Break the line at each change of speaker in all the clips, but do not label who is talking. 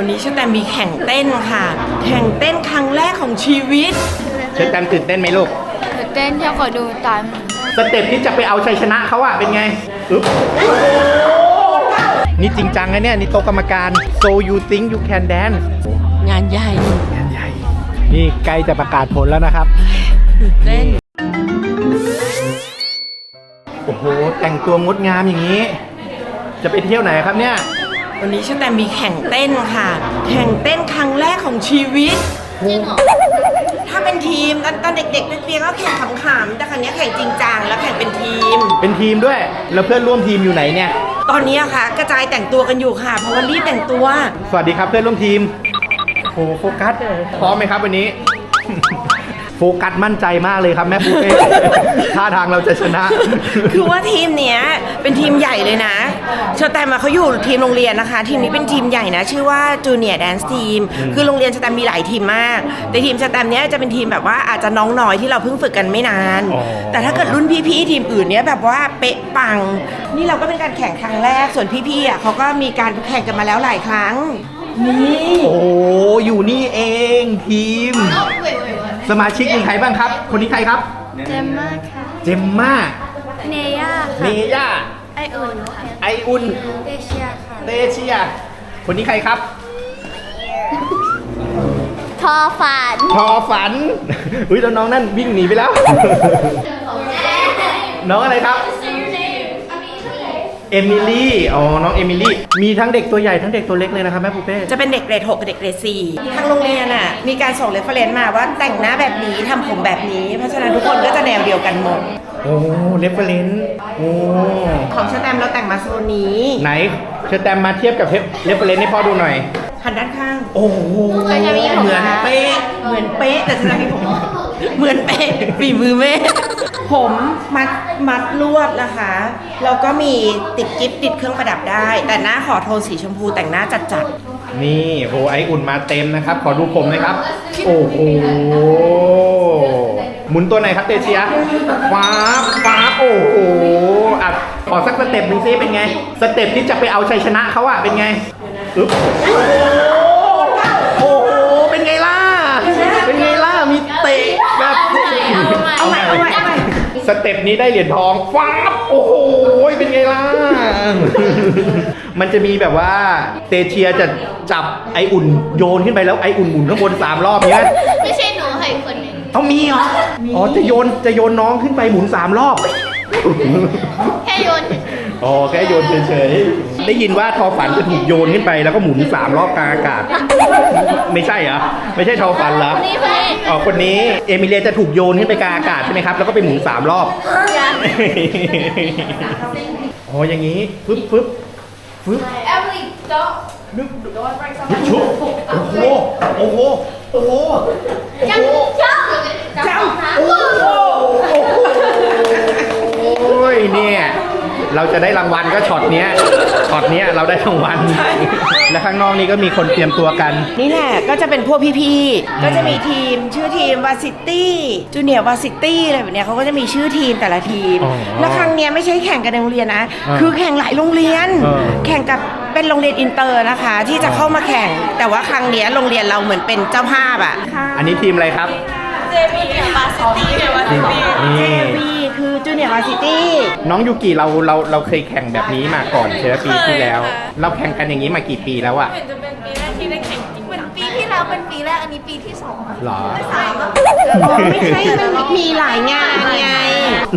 วันนี้ชแตมมีแข่งเต้นค่ะ แข่งเต้นครั้งแรกของชีวิต
เชอแตมตื่นเต้นไหมลูก
ตื่นเต้นที่ขอดูตาม
สเต็ปที่จะไปเอาชัยชนะเขาอะเป็นไงอึ๊บนี่จริงจังนะเนี่ย นี่โต๊ะกรรมการ so you think you can dance
งานใหญ่
งานใหญ่ นี่ใกล้จะประกาศผลแล้วนะครับ
ตื่นเต้น
โอ้โห แต่งตัวงดงามอย่างนี้ จะไปเที่ยวไหนครับเนี่ย
วันนี้ชแตมมีแข่งเต้นค่ะ แข่งเต้นครั้งแรกของชีวิตถ้าเป็นทีมตอนตอนเด็กๆเปียกๆก็แข่งขำๆแต่ครั้งนี้แข่งจริงจังแล้วแข่งเป็นทีม
เป็นทีมด้วย แล้วเพื่อนร่วมทีมอยู่ไหนเนี่ย
ตอนนี้อะค่ะ กระจายแต่งตัวกันอยู่ค่ะ เพราะว่ารีบแต่งตัว
สวัสดีครับเพื่อนร่วมทีมโอ้โหโฟกัส พร้อมไหมครับวันนี้ โฟกัสมั่นใจมากเลยครับแม่ปูเป้ ท่าทางเราจะชนะ
คือว่าทีมเนี้ยเป็นทีมใหญ่เลยนะเชอแตมอะเขาอยู่ทีมโรงเรียนนะคะ ทีมนี้เป็นทีมใหญ่นะ ชื่อว่าจูเนียร์แดนซ์ทีมคือโรงเรียนเชอแตมมีหลายทีมมาก แต่ทีมเชอแตมเนี้ยจะเป็นทีมแบบว่าอาจจะน้องน้อยที่เราเพิ่งฝึกกันไม่นาน
อ๋อ
แต่ถ้าเกิดรุ่นพี่ๆทีมอื่นเนี้ยแบบว่าเป๊ะปัง นี่เราก็เป็นการแข่งครั้งแรกส่วนพี่ๆอะเขาก็มีการแข่งกันมาแล้วหลายครั้งนี่
โอ้โหอยู่นี่เองทีม สมาชิกมีใครบ้างครับ คนนี้ใครครับ
เจมมากค่ะ
เจมมา
เนย่า
เนย่า
ไออุ่นค่ะ
ไออุ่น
เอเชียค่ะ
เตเชีย คนนี้ใครครับ
ทอฝัน
พอฝัน อุ้ยแล้วน้องนั่นวิ่งหนีไปแล้ว น้องอะไรครับ เอมิลี่ อ๋อ น้องเอมิลี่ มีทั้งเด็กตัวใหญ่ทั้งเด็กตัวเล็กเลยนะครับแม่ปูเป้
จะเป็นเด็กเกรด6กับเด็กเกรด4ทางโรงเรียนอะ มีการส่งเรฟเฟรนซ์มาว่าแต่งหน้าแบบนี้ทำผมแบบนี้ เพราะฉะนั้นทุกคนก็จะแนวเดียวกันหมด
โอ้เรฟเฟรนซ์โอ้
ของชาแตมเราแต่งมาโซนนี้
ไหนเชอแตมมาเทียบกับเรฟเฟรนซ์ให้พ่อดูหน่อย
หันด้านข้าง
โอ้โห เหมือนเป๊ะ
เหมือนเป๊ะแต่ชาแตมมีผม เหมือนเป๊ะฝีมือแม่ ผมมัดมัดลวดนะคะแล้วก็มีติดกิ๊บติดเครื่องประดับได้ แต่หน้าขอโทนสีชมพูแต่งหน้าจัดๆ
นี่โหไออุ่นมาเต็มนะครับ ขอดูผมหนะครับ โอ้โหหมุนตัวไหนครับเตเชียฟ้าบฟ้าบโอ้โหอะขอสักสเต็ปหนึ่งซิเป็นไง สเต็ปที่จะไปเอาชัยชนะเขาอะเป็นไงอึ๊บ
ใหม่เอาใหม่เอาใหม่
สเต็ปนี้ได้เหรียญทองฟ้าบโอ้โห เป็นไงล่ะ มันจะมีแบบว่าเตเชียจะจับไออุ่นโยนขึ้นไปแล้วไออุ่นหมุนข้างบนสามรอบเนี้ย
ไม่ใช่หนูใครคนหนึ่ง
ต้องมีเหรอ อ๋อ จะโยนจะโยนน้องขึ้นไปหมุนสามรอบ
แค่โยน
อ๋อแค่โยนเฉยๆ ได้ยินว่าทอฝันจะถูกโยนขึ้นไปแล้วก็หมุนสามรอบกลางอากาศ ไม่ใช่เหรอ ไม่ใช่ทอฝันเหรอ
นี่คนนี้
อ๋อคนนี้เอมิเลียจะถูกโยนขึ้นไปกลางอากาศใช่ไหมครับ แล้วก็ไปหมุนสามรอบ อ๋ออย่างนี้ฟึบฟึบฟึบ
Emily don't
นึกชุบโอ้โห โอ้โห โอ้โห โอ้โห
เจ้า
โอ้โหโอ้ยเนี่ย เราจะได้รางวัลก็ช็อตเนี้ยช็อตเนี้ยเราได้รางวัลและข้างนอกนี้ก็มีคนเตรียมตัวกัน
นี่แหละก็จะเป็นพวกพี่ๆ ก็จะมีทีมชื่อทีมวาซิตี้จูเนียร์วาซิตี้อะไรแบบเนี้ยเขาก็จะมีชื่อทีมแต่ละทีม
อ๋อ
แล้วครั้งเนี้ยไม่ใช่แข่งกันในโรงเรียนนะ
อ่า
คือแข่งหลายโรงเรียน
เออ
แข่งกับเป็นโรงเรียนอินเตอร์นะคะ ที่จะเข้ามาแข่ง แต่ว่าครั้งเนี้ยโรงเรียนเราเหมือนเป็นเจ้าภาพอะ
อันนี้ทีมอะไรครับ
เจวีวาซิตี้เจ
นี่
วี คือจูเนียร์วาซิตี้
น้องยูกิเราเราเราเคยแข่งแบบนี้มาก่อนใช่ไหมปีที่แล้วเราแข่งกันอย่างนี้มากี่ปีแล้วอะ
เหมือนปีที่แล้วเป็นปีแรก อันนี้ปีที่สอง
หรอ
สามอะ
ไม่ใช่มันมีหลายงานไง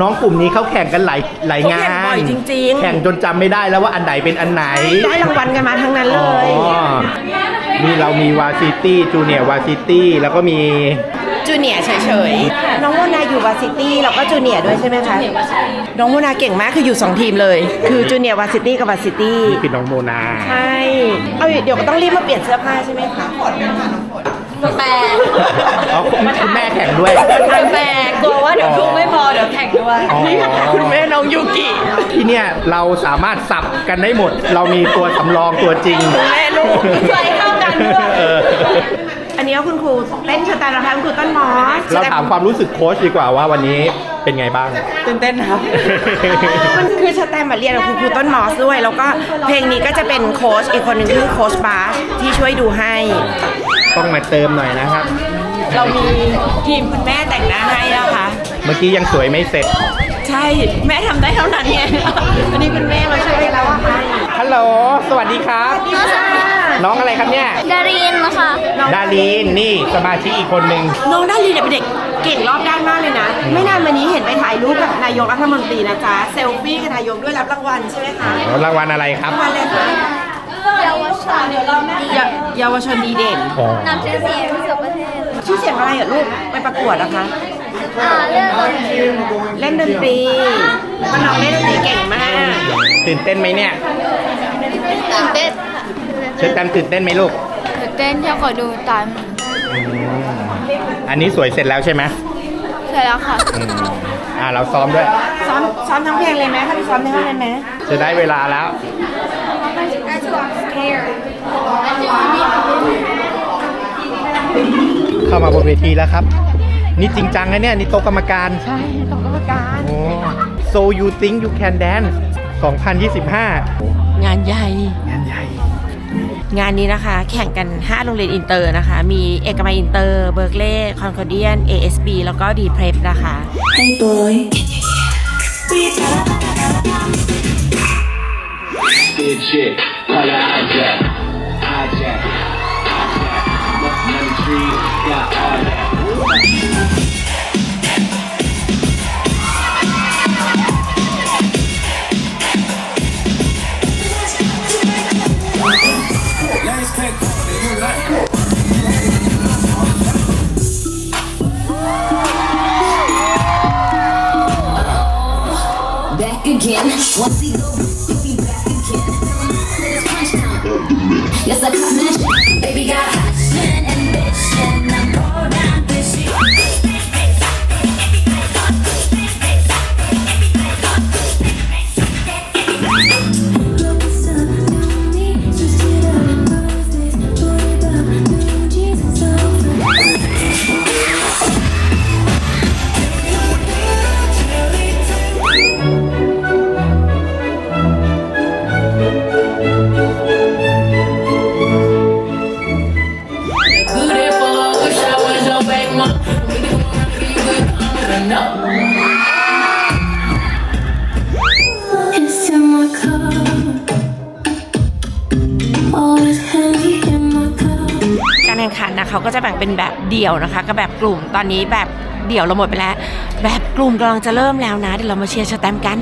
น้องกลุ่มนี้เขาแข่งกันหลายหลายงา
เขาแข่
น
งบ่อยจริงๆ
แข่งจนจำไม่ได้แล้วว่าอันไหนเป็นอันไหน
ได้รางวัลกันมาทั้งนั้นเลย
อ๋อ นี่เรามีวาซิตี้จูเนียร์วาซิตี้แล้วก็มี
จูเนียร์เฉยๆ น้องโมนาอยู่วาซิตี้แล้วก็จูเนียร์ด้วยใช่ไหมคะ น้องโมนาเก่งมากคืออยู่ 2 ทีมเลย คือจูเนียร์วาซิตี้กับวาซิตี้
นี่คือน้องโมนา
ใช่เอาเดี๋ยวก็ต้องรีบมาเปลี่ยนเสื้อผ้าใช่ไหมคะ
แปด
อ๋อคุณคุณแม่แข่งด้วย
ทางแบกกลัวว่าเดี๋ยวทุกไม่พอเดี๋ยวแข่งด้วย
อ๋อ
นี่คุณแม่น้องยูกิ
ที่เนี่ยเราสามารถสับกันได้หมด เรามีตัวสำรองตัวจริง
คุณแม่ลูกใส่เข้ากันด้วย
เออ
อันนี้ก็คุณครูเต้นชะตานะคะคุณครูต้นมอส
เราถามความรู้สึกโค้ชดีกว่าว่าวันนี้เป็นไงบ้าง
ตื่นเต้นครับ มันคือสแตมป์มาเรียนกับคุณครูต้นมอสด้วย แล้วก็เพลงนี้ก็จะเป็นโค้ชอีกคนหนึ่งคือโค้ชบาสที่ช่วยดูให้
ต้องมาเติมหน่อยนะครับ
เรามีทีมคุณแม่แต่งหน้าให้นะคะ
เมื่อกี้ยังสวยไม่เสร็จ
ใช่ แม่ทำได้เท่านั้นไงวันนี้คุณแม่มาช่วยเราให้
ฮัลโหล สวัสดีครับ น้องอะไรครับเนี่ย
ดารินนะคะ
ดาลีนนี่สมาชิกอีกคนหนึ่ง
น้องด้านลีเนี่ยเป็นเด็กเก่งรอบด้านมากเลยนะ ไม่นานมานี้เห็นไปถ่ายรูปกับนายกรัฐมนตรีนะจ๊ะเซลฟี่กับนายกด้วยรับรางวัลใช่ไหมคะ
รางวัลอะไรครับ
รางวัลอะไรคะ
เยาวชน
เยาเยาวชนดีเด่น
อ๋อ
นำชื่อเสียงที่สุดประเทศ
ชื่อเสียงอะไรเหรอลูกไปประกวดนะคะ
อ่าเรื่องดนตรี
เล่นดนตรีก็น้องเล่นดนตรีเก่งมาก
ตื่นเต้นไหมเนี่ย
ตื่นเต้น
เชิญกันตื่นเต้นไหมลูก
ตื่นเต้นที่ขอดูตาม
อันนี้สวยเสร็จแล้วใช่ไหม
ใช่แล้วค่ะ
อืมอ่าเราซ้อมด้วย
ซ้อมซ้อมทั้งเพลงเลยไหมคะพี่ซ้อมทั้งเพลงเลยไหม
จะได้เวลาแล้ว เข้ามาบนเวทีแล้วครับ นี่จริงจังนะเนี่ย นี่โต๊ะกรรมการ
ใช่ตกกรรมการ
โอ้ so you think you can dance 2025
งานใหญ่
งานใหญ่
งานนี้นะคะ แข่งกัน 5 โรงเรียนอินเตอร์นะคะ มีเอกมัยอินเตอร์ เบิร์กเล่คอนคอร์เดียน ASB แล้วก็ดีเพร p นะคะ
Hey boy.
Big shit, holla hijack, hijack, hijack. Lemon tree, got all that.
งเป็นแบบเดี่ยวนะคะกับแบบกลุ่มตอนนี้แบบเดี่ยวเราหมดไปแล้ว แบบกลุ่มกำลังจะเริ่มแล้วนะเดี๋ยวเรามาเชียร์สแตมป์กัน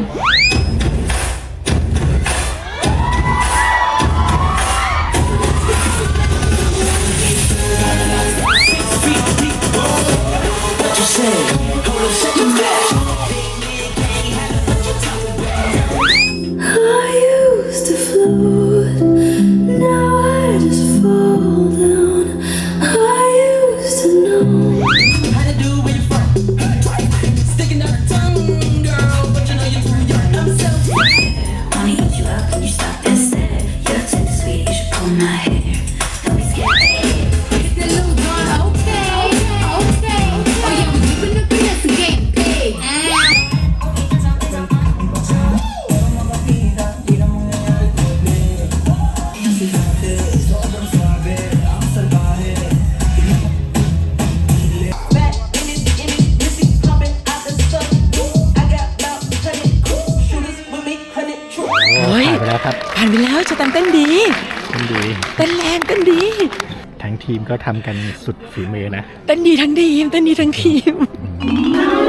ผ่านไปแล้วครับ
ผ่านไปแล้วสแตมป์เต้นดี
เต้นดี
เต้นแรงเต้นดี
ทั้งทีมก็ทำกันสุดฝีมือนะ
เต้นดีทั้งทีมเต้นดีทั้งทีม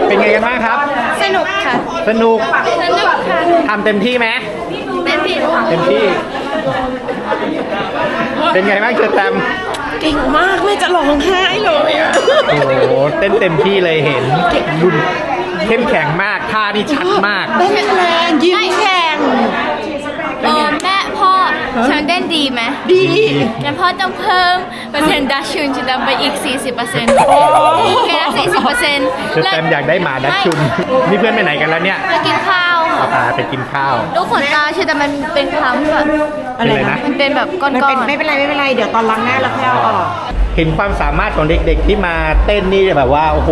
เป็นไงกันบ้างครับ
สนุกค่ะ
สนุก
สนุกค่ะ
ทำเต็มที่ไหม
เต้นผิด
เต็มที่ เป็นไงบ้างเชอแตม
เก่งมากไม่จะร้องไห้เลยอะ
โอ้โหเต้นเต็มที่เลยเห็นรุนเข้มแข็งมากท่านี่ชัดมาก
เต้นแรงยิ้มแข่ง
เออแม่พ่อ ฉันเต้นดีไหม
ดี
งั้นพ่อต้องเพิ่มเปอร์เซ็นต์ดัชชุนจะไปอีก 40%เปอร์เซ็นต์โอเคนะ40เปอร์เซ็นต์
เชอแตมอยากได้หมาดัชชุน นี่เพื่อนไปไหนกันแล้วเนี่ย
ไปกินข้าว
เอาพาไปกินข้าว
ลูกขนตาชื่อแต่มันเป็นคล้ำแบบ
เป็นอะไรนะ
มันเป็นแบบก้อน
มัน
ๆ
เป็นไม่เป็นไรไม่เป็นไรเดี๋ยวตอนล้างหน้าเราค่อยเอาออก
เห็นความสามารถของเด็กๆที่มาเต้นนี่แบบว่าโอ้โห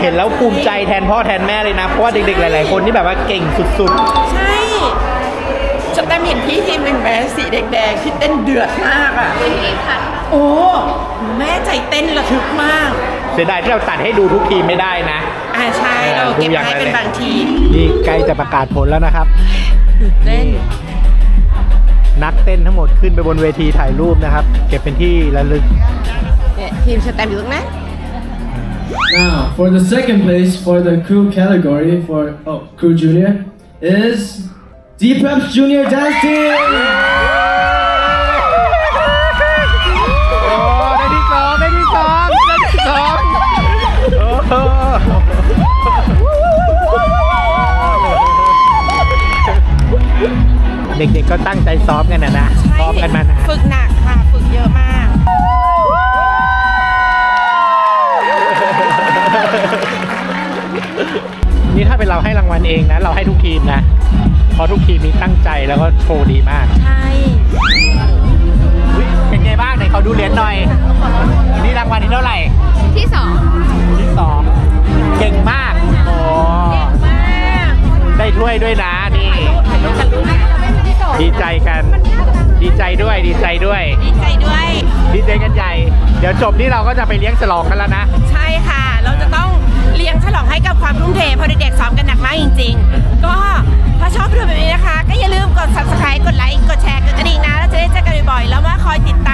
เห็นแล้วภูมิใจแทนพ่อแทนแม่เลยนะ เพราะว่าเด็กๆหลายๆคนนี่แบบว่าเก่งสุด
ใช่ ฉันแต้มเห็นพี่ทีมหนึ่งแม้สีแดงๆที่เต้นเดือดมากอะโอ้ แม่ใจเต้นระทึกมาก
ๆเสียดายที่เราตัดให้ดูทุกทีมไม่ได้นะ
อ่าใช่เราเก็บ
ดูอย่าง
ไว้
ไร
เป็น
เนี่ย
บางที
นี่ใกล้จะประกาศผลแล้วนะครับ
เต้น
นักเต้นทั้งหมดขึ้นไปบนเวทีถ่ายรูปนะครับ เก็บเป็นที่ระลึก
เนี่ยทีมสแตมอยู่ตรงนั้น
Now, for the second place for the crew category for oh crew junior is Deepeps Junior Dance Team.
โอ้ได้ที่สองได้ที่สองได้ที่สองโอ้โหเด็กๆก็ตั้งใจซ้อมกันนะนะ
ใช่
ซ้อมกันมานาน
ฝึกหนักค่ะฝึกเยอะมาก
นี่ถ้าเป็นเราให้รางวัลเองนะ เราให้ทุกทีมนะ เพราะทุกทีมมีตั้งใจแล้วก็โชว์ดีมาก
ใช่
อุ๊ยเป็นไงบ้างไหนเขาดูเหรียญหน่อย นี่รางวัลที่เท่าไหร่
ที่สอง
ที่สองเก่งมากโอ้ได้ถ้วยด้วยนะนี่ดีใจกัน ดีใจด้วยดีใจด้วย
ดีใจด้วย
ดีใจกันใหญ่ เดี๋ยวจบนี่เราก็จะไปเลี้ยงฉลองกันแล้วนะ
ใช่ค่ะ เราจะต้องเลี้ยงฉลองให้กับความทุ่มเทเพราะเด็กๆซ้อมกันหนักมากจริง ๆ ก็ ชอบดูแบบนี้นะคะ ก็อย่าลืมกด subscribe กดไลค์กดแชร์กดกระดิ่งนะเราจะได้เจอกันบ่อยๆแล้วมาคอยติดตาม